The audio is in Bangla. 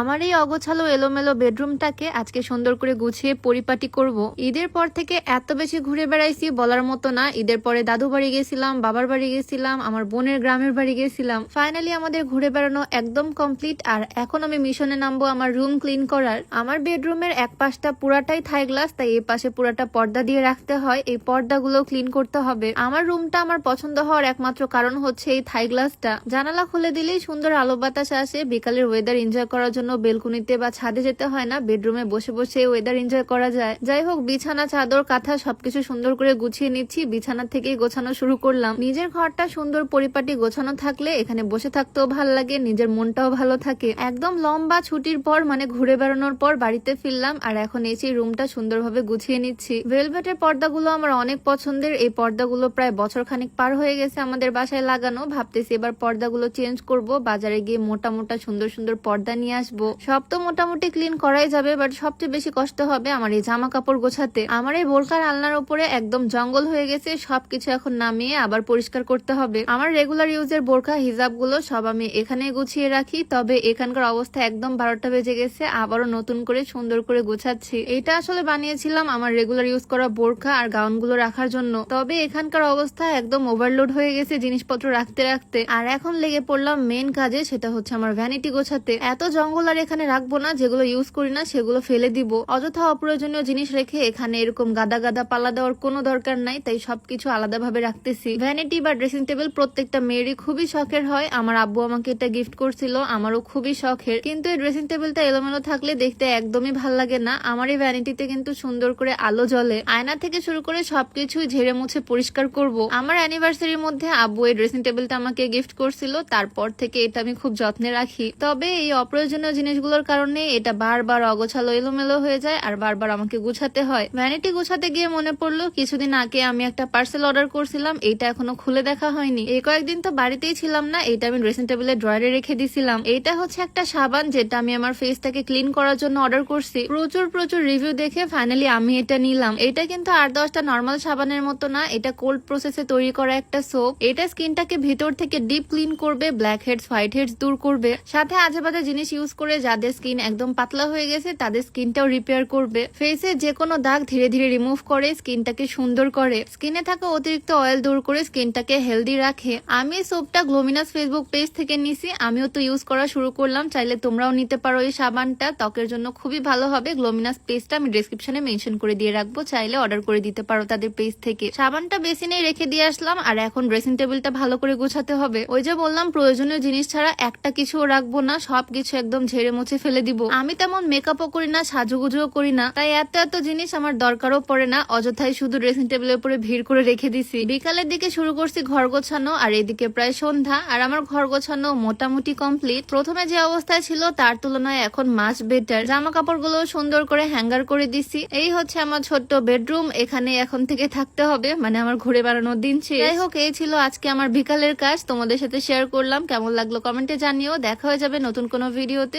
আমার এই অগোছালো এলোমেলো বেডরুমটাকে আজকে সুন্দর করে গুছিয়ে পরিপাটি করব। ঈদের পর থেকে এত বেশি ঘুরে বেড়াইছি বলার মতো না। ঈদের পরে দাদু বাড়ি গেছিলাম, বাবার বাড়ি গেছিলাম, আমার বোনের গ্রামের বাড়ি গেছিলাম। ফাইনালি আমাদের ঘুরে বেড়ানো একদম কমপ্লিট আর এখন আমি মিশনে নামবো আমার রুম ক্লিন করার। আমার বেডরুমের এক পাশটা পুরাটাই থাই গ্লাস তাই এই পাশে পুরাটা পর্দা দিয়ে রাখতে হয়। এই পর্দাগুলো ক্লিন করতে হবে। আমার রুমটা আমার পছন্দ হওয়ার একমাত্র কারণ হচ্ছে এই থাই গ্লাসটা জানালা খুলে দিলেই সুন্দর আলো বাতাস আসে, বিকালের ওয়েদার এনজয় করার জন্য বেলকুনিতে বা ছাদে যেতে হয় না। বেডরুমে বসে বসে ওয়েদার এনজয় করা যায়। যাই হোক, বিছানা, চাদর, কাঁথা সবকিছু সুন্দর করে গুছিয়ে নিচ্ছি। বিছানা থেকেই গোছানো শুরু করলাম। নিজের ঘরটা সুন্দর পরিপাটি গোছানো থাকলে এখানে বসে থাকতেও ভালো লাগে, নিজের মনটাও ভালো থাকে। একদম লম্বা ছুটির পর মানে ঘুরে বেড়ানোর পর বাড়িতে ফিরলাম আর এখন এসে রুমটা সুন্দরভাবে গুছিয়ে নিচ্ছি। ভেলভেটের পর্দাগুলো আমার অনেক পছন্দের। এই পর্দাগুলো প্রায় বছর খানিক পার হয়ে গেছে আমাদের বাসায় লাগানো। ভাবতেছি এবার পর্দাগুলো চেঞ্জ করব। বাজারে গিয়ে মোটা মোটা সুন্দর সুন্দর পর্দা নিয়ে আসব। সব তো মোটামুটি ক্লিন করাই যাবে বাট সবচেয়ে বেশি কষ্ট হবে আমার এই জামা কাপড় গোছাতে। আমার এই বোরকার আলনার উপরে একদম জঙ্গল হয়ে গেছে, সবকিছু এখন নামিয়ে আবার পরিষ্কার করতে হবে। আমার রেগুলার ইউজের বোরখা হিজাবগুলো সব আমি এখানে গুছিয়ে রাখি, তবে এখানকার অবস্থা একদম বারোটা বেজে গেছে, আবারও নতুন করে সুন্দর করে গুছাচ্ছি। এটা আসলে বানিয়েছিলাম আমার রেগুলার ইউজ করা বোরখা আর গাউনগুলো রাখার জন্য। তবে এখানকার অবস্থা একদম ওভারলোড হয়ে গেছে জিনিসপত্র রাখতে রাখতে। আর এখন লেগে পড়লাম মেন কাজে, সেটা হচ্ছে আমার ভ্যানিটি গোছাতে। এত জঙ্গল আর এখানে রাখব না, যেগুলো ইউজ করি না, সেগুলো ফেলে দিব। অযথা অপ্রয়োজনীয় জিনিস রেখে এখানে এরকম গাদা গাদা পাল্লা দেওয়ার কোনো দরকার নাই, তাই সবকিছু আলাদাভাবে রাখতেছি। ভ্যানিটি বা ড্রেসিং টেবিল প্রত্যেকটা মেয়েরই খুবই শখের হয়। আমার আব্বু আমাকে এটা গিফট করছিল, আমারও খুবই শখের। কিন্তু এই ড্রেসিং টেবিলটা এলোমেলো থাকলে দেখতে একদমই ভালো লাগে না। আমার এই ভ্যানিটিতে কিন্তু সুন্দর করে আলো জ্বলে। আয়না থেকে শুরু করে সবকিছুই ঝেড়ে মুছে পরিষ্কার করব। আমার অ্যানিভার্সারির মধ্যে আব্বু এই ড্রেসিং টেবিলটা আমাকে গিফট করছিল, তারপর থেকে এটা আমি খুব যত্নে রাখি। তবে এই অপ্রয়োজনীয় জিনিসগুলোর কারণে এটা বারবার অগোছালো, এলোমেলো হয়ে যায় আর বারবার আমাকে গুছাতে হয়। ভ্যানিটি গুছাতে গিয়ে মনে পড়ল, কিছুদিন আগে আমি একটা পার্সেল অর্ডার করছিলাম, এইটা এখনও খুলে দেখা হয়নি। এই কয়েকদিন তো বাড়িতেই ছিলাম না এটা আমি ড্রেসিং টেবিলের ড্রয়ারে রেখে দিছিলাম। এটা হচ্ছে একটা সাবান যেটা আমি আমার ফেসটাকে ক্লিন করার জন্য অর্ডার করছি। প্রচুর প্রচুর রিভিউ দেখে ফাইনালি আমি এটা নিলাম। এটা কিন্তু আট দশটা নর্মাল সাবানের মতো না, এটা কোল্ড প্রসেসে তৈরি করা একটা সোপ এটা স্কিনটাকে ভিতর থেকে ডিপ ক্লিন করবে ব্ল্যাক হেডস হোয়াইট হেডস দূর করবে। সাথে আজে বাজে জিনিস ইউজ করে যাদের স্কিন একদম পাতলা হয়ে গেছে, তাদের স্কিনটাও রিপেয়ার করবে। ফেসে যে কোনো দাগ ধীরে ধীরে রিমুভ করে স্কিনটাকে সুন্দর করে। স্কিনে থাকা অতিরিক্ত অয়েল দূর করে স্কিনটাকে হেলদি রাখে। আমি সোপটা গ্লোমিনাস ফেসবুক পেজ থেকে নিছি, আমিও তো ইউজ করা শুরু করলাম। চাইলে তোমরাও নিতে পারো এই সাবানটা। ত্বকের জন্য খুবই ভালো হবে। গ্লোমিনাস পেজটা আমি ডিসক্রিপশনে মেনশন করে দিয়ে রাখব। চাইলে অর্ডার করে দিতে পারো তাদের পেজ থেকে। সাবানটা বেসিনে রেখে দিয়ে আসলাম, আর এখন ড্রেসিং টেবিলটা ভালো করে গোছাতে হবে। ওই যে বললাম, প্রয়োজনীয় জিনিস ছাড়া একটা কিছুও রাখব না। সবকিছু একদম ঝেড়ে মুছে ফেলে দিব। আমি তেমন মেকআপও করি না, সাজুগুজুও করি না। তাই এত এত জিনিস আমার দরকারও পড়ে না, অযথাই শুধু ড্রেসিং টেবিলের উপরে ভিড় করে রেখে দিছি। বিকালের দিকে শুরু করছি ঘর গোছানো, আর এদিকে প্রায় সন্ধ্যা, আর আমার ঘর গোছানো মোটামুটি কমপ্লিট প্রথমে যে অবস্থায় ছিল, তার তুলনায় এখন মাস বেটার জামা কাপড়গুলো সুন্দর করে হ্যাঙ্গার করে দিছি। এই হচ্ছে আমার ছোট্ট বেডরুম এখানে এখন থেকে থাকতে হবে মানে আমার ঘুরে বেড়ানোর দিন ছিল যাই হোক, এই ছিল আজকে আমার বিকালের কাজ, তোমাদের সাথে শেয়ার করলাম। কেমন লাগল কমেন্টে জানিও। দেখা হয়ে যাবে নতুন কোনো ভিডিওতে